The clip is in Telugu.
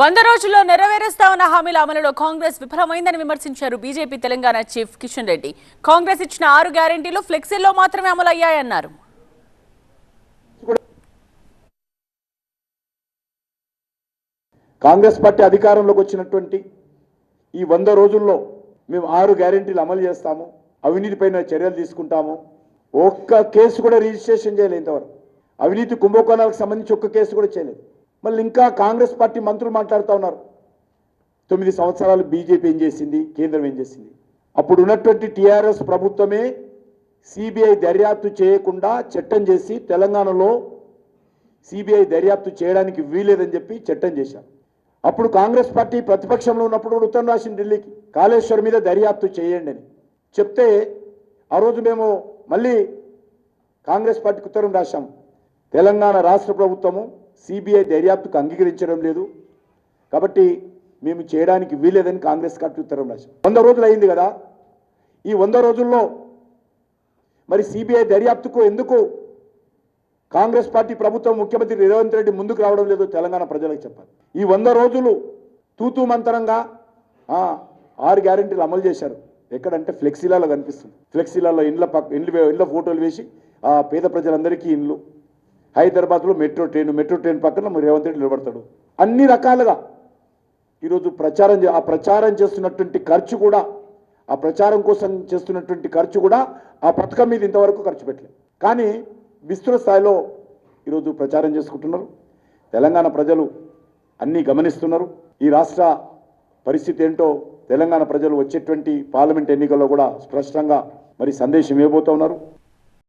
వంద రోజుల్లో నెరవేరుస్తా ఉన్న హామీల అమలులో కాంగ్రెస్ విఫలమైందని విమర్శించారు బీజేపీ తెలంగాణ చీఫ్ కిషన్ రెడ్డి. కాంగ్రెస్ ఇచ్చిన ఆరు గ్యారెంటీలు ఫ్లెక్సీల్లో మాత్రమే అమలయ్యాయన్నారు. కాంగ్రెస్ పార్టీ అధికారంలోకి వచ్చినటువంటి ఈ వంద రోజుల్లో మేము ఆరు గ్యారెంటీలు అమలు చేస్తాము అవినీతిపైన చర్యలు తీసుకుంటాము. ఒక్క కేసు కూడా రిజిస్ట్రేషన్ చేయలేదు ఇంతవరకు. అవినీతి కుంభకోణాలకు సంబంధించి ఒక్క కేసు కూడా చేయలేదు. మళ్ళీ ఇంకా కాంగ్రెస్ పార్టీ మంత్రులు మాట్లాడుతూ ఉన్నారు. తొమ్మిది సంవత్సరాలు బీజేపీ ఏం చేసింది? కేంద్రం ఏం చేసింది? అప్పుడు ఉన్నటువంటి టీఆర్ఎస్ ప్రభుత్వమే సిబిఐ దర్యాప్తు చేయకుండా చట్టం చేసి తెలంగాణలో సిబిఐ దర్యాప్తు చేయడానికి వీలేదని చెప్పి చట్టం చేశారు. అప్పుడు కాంగ్రెస్ పార్టీ ప్రతిపక్షంలో ఉన్నప్పుడు కూడా ఉత్తరం రాసింది ఢిల్లీకి. కాళేశ్వరం మీద దర్యాప్తు చేయండి అని. చెప్తే ఆ రోజు మేము మళ్ళీ కాంగ్రెస్ పార్టీకి ఉత్తరం రాశాం. తెలంగాణ రాష్ట్ర ప్రభుత్వము సిబిఐ దర్యాప్తుకు అంగీకరించడం లేదు. కాబట్టి మేము చేయడానికి వీలేదని కాంగ్రెస్ పార్టీ ఉత్తరం రాశాం వంద రోజులు అయింది కదా. ఈ వంద రోజుల్లో మరి సిబిఐ దర్యాప్తుకు ఎందుకు కాంగ్రెస్ పార్టీ ప్రభుత్వం ముఖ్యమంత్రి రేవంత్ రెడ్డి ముందుకు రావడం లేదో తెలంగాణ ప్రజలకు చెప్పాలి. ఈ వంద రోజులు తూతూ మంతరంగా ఆరు గ్యారెంటీలు అమలు చేశారు. ఎక్కడంటే ఫ్లెక్సీలలో కనిపిస్తుంది. ఫ్లెక్సీలలో ఇండ్ల పక్క ఇండ్లు ఇండ్ల ఫోటోలు వేసి ఆ పేద ప్రజలందరికీ ఇండ్లు హైదరాబాద్లో మెట్రో ట్రైన్ మెట్రో ట్రైన్ పక్కన మరి రేవంత్ రెడ్డి నిలబడతాడు. అన్ని రకాలుగా. ఈరోజు ప్రచారం చే- ఆ ప్రచారం చేస్తున్నటువంటి ఖర్చు కూడా ఆ ప్రచారం కోసం చేస్తున్నటువంటి ఖర్చు కూడా ఆ పథకం మీద ఇంతవరకు ఖర్చు పెట్టలేదు. కానీ విస్తృత స్థాయిలో ఈరోజు ప్రచారం చేసుకుంటున్నారు. తెలంగాణ ప్రజలు అన్నీ గమనిస్తున్నారు. ఈ రాష్ట్ర పరిస్థితి ఏంటో తెలంగాణ ప్రజలు వచ్చేటువంటి పార్లమెంట్ ఎన్నికల్లో కూడా స్పష్టంగా మరి సందేశం ఇవ్వబోతున్నారు.